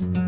Mm-hmm.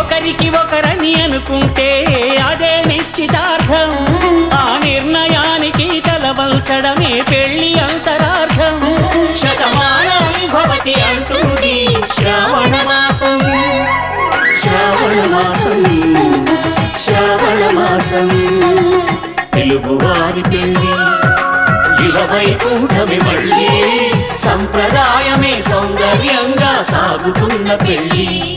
ఒకరికి ఒకరని అనుకుంటే అదే నిశ్చితార్థం. ఆ నిర్ణయానికి తలవల్చడమే పెళ్ళి అంతరార్థం. శతమానం భవతి అంటుంది శ్రావణ మాసం. శ్రావణ మాసం. శ్రావణ మాసం. తెలుగువారి పెళ్ళి. ఇలవైకుంఠమి మళ్ళీ. సంప్రదాయమే సౌందర్యంగా సాగుతున్న పెళ్ళి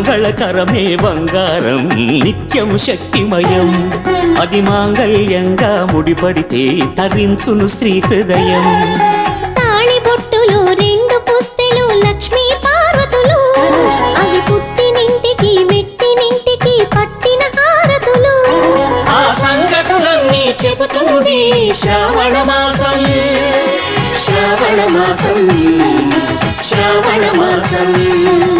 మంగళకరమే బంగారం నిత్యం శక్తిమయం. అది మాంగళ్యంగా ముడిపడితే తరించును స్త్రీ హృదయం. చెబుతుంది శ్రావణ మాసం. శ్రావణ మాసం శ్రావణ మాసం.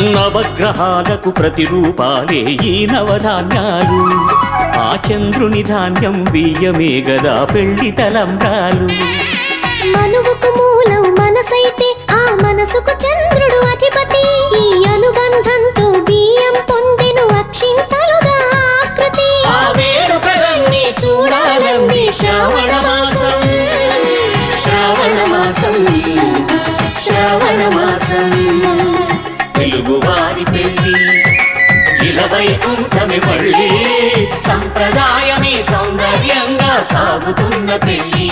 నవగ్రహాలకు ప్రతిరూపాలే ఈ నవధాన్యాలు. ఆ చంద్రుని ధాన్యం బియ్యమే గదా పెళ్ళి తలంబ్రాలు. మనువుకు మూలం మనసైతే ఆ మనసుకు చంద్రుడు అధిపతి. ఈ అనుబంధంతో బియ్యం పొందెను అక్షింతలుగా ఆకృతి. ఆ వేడుకలన్నీ శ్రావణ మాసం. శ్రావణ మాసం. శ్రావణ మాసం. సంప్రదాయమే సౌందర్యంగా సాగుతున్న పెళ్ళి